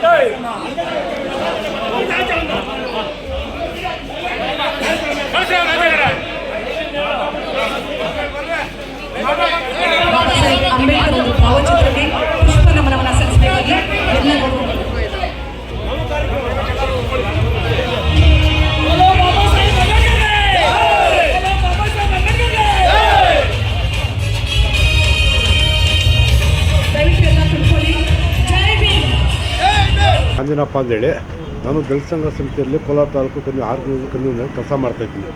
Hey! Anjanappa ಅಂತೇಳಿ ನಾನು ದಲಿತ ಸಂಘ ಸಮಿತಿಯಲ್ಲಿ ಕೋಲಾರ ತಾಲೂಕು ಕಮ್ಮಿ ಆರು ಕನ್ನಿನಲ್ಲಿ ಕೆಲಸ ಮಾಡ್ತಾಯಿದ್ದೀನಿ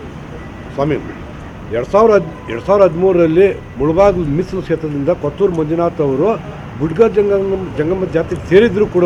ಸ್ವಾಮಿ, ಎರಡು ಸಾವಿರ ಹದ್ ಎರಡು ಸಾವಿರದ ಹದಿಮೂರರಲ್ಲಿ ಮುಳಬಾಗಿಲು ಮೀಸಲು ಕ್ಷೇತ್ರದಿಂದ ಕೊತ್ತೂರು ಮಂಜುನಾಥ್ ಅವರು ಬುಡ್ಗ ಜಂಗಮ ಜಂಗಮ ಜಾತಿಗೆ ಸೇರಿದ್ರು ಕೂಡ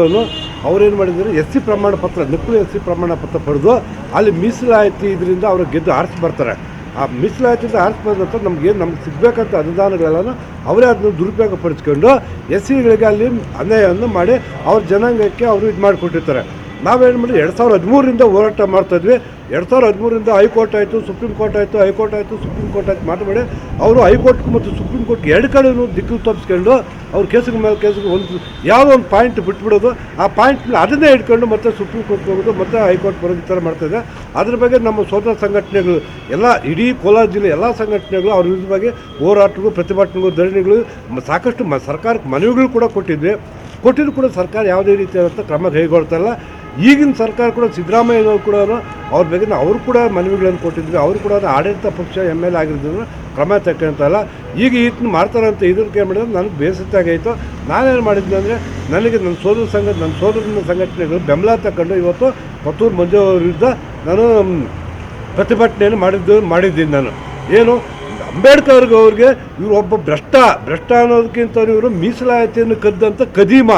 ಅವ್ರೇನು ಮಾಡಿದ್ರು? ಎಸ್ ಸಿ ಪ್ರಮಾಣ ಪತ್ರ, ನಕಲಿ ಎಸ್ ಸಿ ಪ್ರಮಾಣ ಪತ್ರ ಪಡೆದು ಅಲ್ಲಿ ಮೀಸಲಾಯಿತಿ ಇದರಿಂದ ಅವರು ಗೆದ್ದು ಆರಿಸಿ ಬರ್ತಾರೆ. ಆ ಮೀಸಲಾತಿಯಿಂದ ಅಂತ ನಮಗೆ ನಮ್ಗೆ ನಮ್ಗೆ ಸಿಗಬೇಕಂತ ಅನುದಾನಗಳೆಲ್ಲನೂ ಅವರೇ ಅದನ್ನು ದುರುಪಯೋಗ ಪಡಿಸ್ಕೊಂಡು ಎಸ್ ಸಿಗಳಿಗೆ ಅಲ್ಲಿ ಅನ್ಯಾಯವನ್ನು ಮಾಡಿ ಅವ್ರ ಜನಾಂಗಕ್ಕೆ ಅವರು ಇದು ಮಾಡಿಕೊಟ್ಟಿರ್ತಾರೆ. ನಾವೇನು ಮಾಡಿ ಎರಡು ಸಾವಿರದ ಹದಿಮೂರರಿಂದ ಹೋರಾಟ ಮಾಡ್ತಾಯಿದ್ವಿ ಎರಡು ಸಾವಿರದ ಹದಿಮೂರರಿಂದ ಹೈಕೋರ್ಟ್ ಆಯಿತು, ಸುಪ್ರೀಂ ಕೋರ್ಟ್ ಆಯಿತು, ಹೈಕೋರ್ಟ್ ಆಯಿತು, ಸುಪ್ರೀಂ ಕೋರ್ಟ್ ಆಯಿತು ಮಾತಾಡಿ ಅವರು ಹೈಕೋರ್ಟ್ ಮತ್ತು ಸುಪ್ರೀಂ ಕೋರ್ಟ್ ಎರಡು ಕಡೆ ದಿಕ್ಕು ತಪ್ಪಿಸ್ಕೊಂಡು ಅವ್ರ ಕೇಸಿಗೆ ಮೇಲೆ ಕೇಸಿಗೆ ಒಂದು ಯಾವುದೋ ಒಂದು ಪಾಯಿಂಟ್ ಬಿಟ್ಬಿಡೋದು. ಆ ಪಾಯಿಂಟ್ ಅದನ್ನೇ ಇಟ್ಕೊಂಡು ಮತ್ತೆ ಸುಪ್ರೀಂ ಕೋರ್ಟ್ ಹೋಗೋದು, ಮತ್ತೆ ಹೈಕೋರ್ಟ್ ಬರೋದು ಈ ಥರ ಮಾಡ್ತಾಯಿದೆ ಅದ್ರ ಬಗ್ಗೆ ನಮ್ಮ ಸೋದರ ಸಂಘಟನೆಗಳು, ಎಲ್ಲ ಇಡೀ ಕೋಲಾರ ಜಿಲ್ಲೆ ಎಲ್ಲ ಸಂಘಟನೆಗಳು, ಅವ್ರ ವಿರುದ್ಧವಾಗಿ ಹೋರಾಟಗಳು, ಪ್ರತಿಭಟನೆಗಳು, ಧರಣಿಗಳು ಸಾಕಷ್ಟು ಸರ್ಕಾರಕ್ಕೆ ಮನವಿಗಳು ಕೂಡ ಕೊಟ್ಟಿದ್ವಿ. ಕೊಟ್ಟಿದ್ರು ಕೂಡ ಸರ್ಕಾರ ಯಾವುದೇ ರೀತಿಯಾದಂಥ ಕ್ರಮ ಕೈಗೊಳ್ತಾ ಇಲ್ಲ. ಈಗಿನ ಸರ್ಕಾರ ಕೂಡ ಸಿದ್ದರಾಮಯ್ಯನವರು ಕೂಡ ಅವ್ರ ಬಗ್ಗೆ ಅವರು ಕೂಡ ಮನವಿಗಳನ್ನು ಕೊಟ್ಟಿದ್ವಿ. ಅವರು ಕೂಡ ಆಡಳಿತ ಪಕ್ಷ ಎಂ ಎಲ್ ಆಗಿರೋದ್ರಿಂದ ಕ್ರಮ ತಕ್ಕಂತಲ್ಲ ಈಗ ಇದನ್ನ ಮಾಡ್ತಾರೆ ಅಂತ ಇದಕ್ಕೆ ಏನು ಮಾಡಿದ್ರೆ ನನಗೆ ಬೇಸತ್ತಾಗಾಯಿತು ನಾನೇನು ಮಾಡಿದ್ದೆ ಅಂದರೆ ನನಗೆ ನನ್ನ ಸೋದರ ಸಂಘ, ನನ್ನ ಸೋದರನ ಸಂಘಟನೆಗಳು ಬೆಂಬಲ ತಗೊಂಡು ಇವತ್ತು ಪತ್ತೂರು ಮಂಜು ವಿರುದ್ಧ ನಾನು ಪ್ರತಿಭಟನೆಯನ್ನು ಮಾಡಿದ್ದು, ಮಾಡಿದ್ದೀನಿ ನಾನು. ಏನು? ಅಂಬೇಡ್ಕರ್ ಅವ್ರಿಗೆ ಇವರು ಒಬ್ಬ ಭ್ರಷ್ಟ. ಭ್ರಷ್ಟ ಅನ್ನೋದಕ್ಕಿಂತ ಇವರು ಮೀಸಲಾತಿಯನ್ನು ಕದ್ದಂಥ ಕದೀಮ.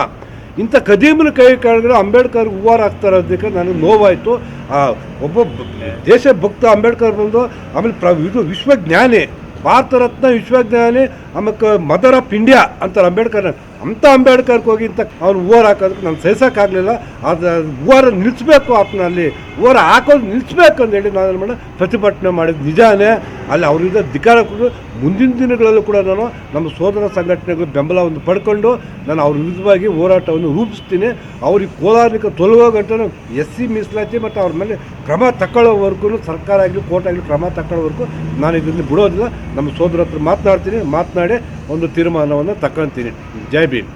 ಇಂಥ ಕದೀಮನ ಕೈ ಕೆಳಗಡೆ ಅಂಬೇಡ್ಕರ್ ಹೂವಾರ ಆಗ್ತಾರೆ ಅದಕ್ಕೆ ನನಗೆ ನೋವಾಯಿತು. ಆ, ಒಬ್ಬ ದೇಶ ಭಕ್ತ ಅಂಬೇಡ್ಕರ್ ಬಂದು ಆಮೇಲೆ ಪ್ರ, ಇದು ವಿಶ್ವಜ್ಞಾನಿ, ಭಾರತ ರತ್ನ ವಿಶ್ವಜ್ಞಾನಿ ಆಮೇಲೆ ಮದರ್ ಆಫ್ ಇಂಡಿಯಾ ಅಂತಾರೆ ಅಂಬೇಡ್ಕರ್. ಅಂಥ ಅಂಬೇಡ್ಕರ್ಗೆ ಹೋಗಿ ಇಂಥ ಅವ್ನು ಹೂವಾರ ಹಾಕೋದಕ್ಕೆ ನಾನು ಸಹಿಸೋಕ್ಕಾಗಲಿಲ್ಲ. ಅದು ಹೂವಾರ ನಿಲ್ಲಿಸ್ಬೇಕು ಆತನಲ್ಲಿ ಹೂವಾರ ಹಾಕೋದು ನಿಲ್ಲಿಸ್ಬೇಕು ಅಂತೇಳಿ ನಾನು ಏನು ಪ್ರತಿಭಟನೆ ಮಾಡಿದ್ದು. ನಿಜಾನೇ ಅಲ್ಲಿ ಅವರಿಂದ ಧಿಕಾರ ಮುಂದಿನ ದಿನಗಳಲ್ಲೂ ಕೂಡ ನಾನು ನಮ್ಮ ಸೋದರ ಸಂಘಟನೆಗಳು ಬೆಂಬಲವನ್ನು ಪಡ್ಕೊಂಡು ನಾನು ಅವ್ರ ವಿರುದ್ಧವಾಗಿ ಹೋರಾಟವನ್ನು ರೂಪಿಸ್ತೀನಿ. ಅವ್ರಿಗೆ ಕೋಲಾರಕ್ಕೆ ತೊಲಗೋ ಗಂಟೆ ಎಸ್ ಸಿ ಮೀಸಲಾತಿ ಮತ್ತು ಅವ್ರ ಮೇಲೆ ಕ್ರಮ ತಗೊಳ್ಳೋವರೆಗೂ ಸರ್ಕಾರ ಆಗಲಿ, ಕೋರ್ಟ್ ಆಗಲಿ ಕ್ರಮ ತಗೊಳ್ಳೋವರೆಗೂ ನಾನು ಇದನ್ನು ಬಿಡೋದಿಲ್ಲ. ನಮ್ಮ ಸೋದರ ಹತ್ರ ಮಾತನಾಡ್ತೀನಿ, ಮಾತನಾಡಿ ಒಂದು ತೀರ್ಮಾನವನ್ನು ತಗೊಳ್ತೀನಿ. ಜೈ ಭೀಮ್.